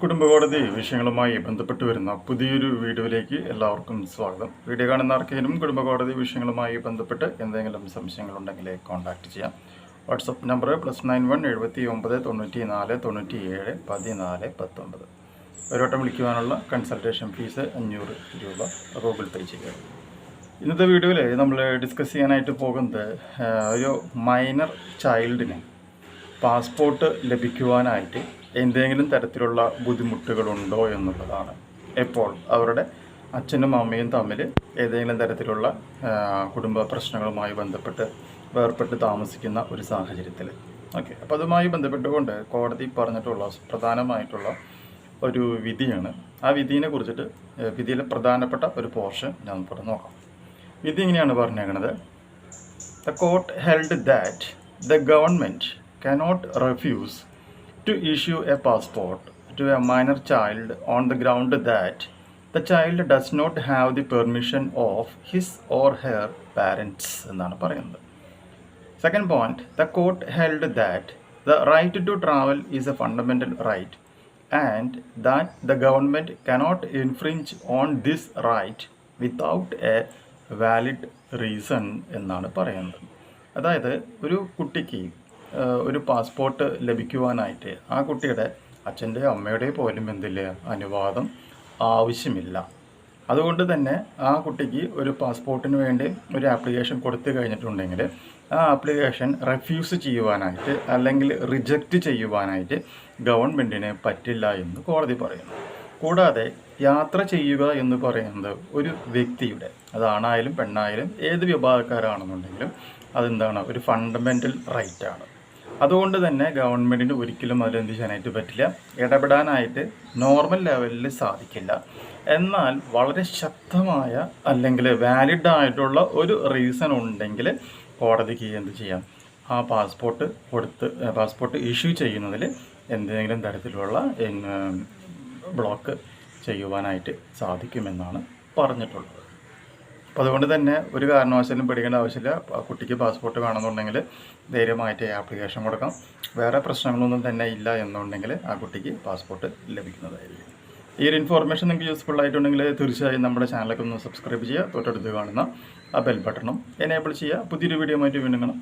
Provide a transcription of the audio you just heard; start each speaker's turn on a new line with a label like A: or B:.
A: കുടുംബകോടതി വിഷയങ്ങളുമായി ബന്ധപ്പെട്ട് വരുന്ന പുതിയൊരു വീഡിയോയിലേക്ക് എല്ലാവർക്കും സ്വാഗതം. വീഡിയോ കാണുന്ന ആർക്കെങ്കിലും കുടുംബകോടതി വിഷയങ്ങളുമായി ബന്ധപ്പെട്ട് എന്തെങ്കിലും സംശയങ്ങളുണ്ടെങ്കിൽ കോൺടാക്ട് ചെയ്യാം. WhatsApp number plus nine one എഴുപത്തി ഒമ്പത് തൊണ്ണൂറ്റി നാല് തൊണ്ണൂറ്റി ഏഴ് പതിനാല് പത്തൊമ്പത്. ഒരു വട്ടം വിളിക്കുവാനുള്ള കൺസൾട്ടേഷൻ ഫീസ് അഞ്ഞൂറ് രൂപ ഗൂഗിൾ പേ ചെയ്യുക ഇന്നത്തെ വീഡിയോയിൽ നമ്മൾ ഡിസ്കസ് ചെയ്യാനായിട്ട് പോകുന്നത് ഒരു മൈനർ ചൈൽഡിന് പാസ്പോർട്ട് ലഭിക്കുവാനായിട്ട് എന്തെങ്കിലും തരത്തിലുള്ള ബുദ്ധിമുട്ടുകളുണ്ടോ എന്നുള്ളതാണ്. എപ്പോൾ അവരുടെ അച്ഛനും അമ്മയും തമ്മിൽ ഏതെങ്കിലും തരത്തിലുള്ള കുടുംബ പ്രശ്നങ്ങളുമായി ബന്ധപ്പെട്ട് വേർപെട്ട് താമസിക്കുന്ന ഒരു സാഹചര്യത്തിൽ. ഓക്കെ. അപ്പോൾ അതുമായി ബന്ധപ്പെട്ടുകൊണ്ട് കോടതി പറഞ്ഞിട്ടുള്ള പ്രധാനമായിട്ടുള്ള ഒരു വിധിയാണ്. ആ വിധിയെ കുറിച്ചിട്ട് വിധിയിലെ പ്രധാനപ്പെട്ട ഒരു പോർഷൻ ഞാൻ പറഞ്ഞു നോക്കാം. വിധി ഇങ്ങനെയാണ് പറഞ്ഞേക്കുന്നത് the court held that the government cannot refuse to issue a passport to a minor child on the ground that the child does not have the permission of his or her parents എന്നാണ് പറയുന്നത് Second point, the court held that the right to travel is a fundamental right and that the government cannot infringe on this right without a valid reason എന്നാണ് പറയുന്നത് അതായത് ഒരു കുട്ടിക്ക് ആ, ഒരു passport ലഭിക്കുവാനായിട്ട് ആ കുട്ടിയുടെ അച്ഛന്റെ അമ്മയുടെ പോലും എന്തില്ല അനുവാദം ആവശ്യമില്ല. അതുകൊണ്ട് തന്നെ ആ കുട്ടിക്ക് ഒരു പാസ്പോർട്ടിന് വേണ്ടി ഒരു ആപ്ലിക്കേഷൻ കൊടുത്തു കഴിഞ്ഞിട്ടുണ്ടെങ്കിൽ ആ ആപ്ലിക്കേഷൻ റെഫ്യൂസ് ചെയ്യുവാനായിട്ട് അല്ലെങ്കിൽ റിജക്റ്റ് ചെയ്യുവാനായിട്ട് ഗവൺമെന്റിന് പറ്റില്ല എന്ന് കോടതി പറയുന്നു. കൂടാതെ യാത്ര ചെയ്യുക എന്ന് പറയുന്നത് ഒരു വ്യക്തിയുടെ അതാണായാലും പെണ്ണായാലും ഏത് വിഭാഗക്കാരാണെന്നുണ്ടെങ്കിലും അതെന്താണ്? ഒരു ഫണ്ടമെന്റൽ റൈറ്റാണ് അതുകൊണ്ട് തന്നെ ഗവൺമെന്റിന് ഒരിക്കലും അതിലെന്ത് ചെയ്യാനായിട്ട് പറ്റില്ല. ഇടപെടാനായിട്ട് നോർമൽ ലെവലിൽ സാധിക്കില്ല. എന്നാൽ വളരെ ശക്തമായ അല്ലെങ്കിൽ വാലിഡ് ആയിട്ടുള്ള ഒരു റീസൺ ഉണ്ടെങ്കിൽ കോടതിക്ക് എന്ത് ചെയ്യാം? ആ പാസ്പോർട്ട് കൊടുത്ത് പാസ്പോർട്ട് ഇഷ്യൂ ചെയ്യുന്നതിൽ എന്തെങ്കിലും തരത്തിലുള്ള ബ്ലോക്ക് ചെയ്യുവാനായിട്ട് സാധിക്കുമെന്നാണ് പറഞ്ഞിട്ടുള്ളത്. അപ്പോൾ അതുകൊണ്ട് തന്നെ ഒരു കാരണവശാലും പേടിക്കേണ്ട ആവശ്യമില്ല. കുട്ടിക്ക് പാസ്പോർട്ട് വേണമെന്നുണ്ടെങ്കിൽ ധൈര്യമായിട്ട് ആപ്ലിക്കേഷൻ കൊടുക്കാം. വേറെ പ്രശ്നങ്ങളൊന്നും തന്നെ ഇല്ല എന്നുണ്ടെങ്കിൽ ആ കുട്ടിക്ക് പാസ്പോർട്ട് ലഭിക്കുന്നതായിരിക്കും. ഈ ഒരു ഇൻഫോർമേഷൻ നിങ്ങൾക്ക് യൂസ്ഫുൾ ആയിട്ടുണ്ടെങ്കിൽ തീർച്ചയായും നമ്മുടെ ചാനലൊക്കെ ഒന്ന് സബ്സ്ക്രൈബ് ചെയ്യുക. തൊട്ടടുത്ത് കാണുന്ന ആ ബെൽ ബട്ടണും എനേബിൾ ചെയ്യുക. പുതിയൊരു വീഡിയോ ആയിട്ട് വീണ്ടും കാണാം.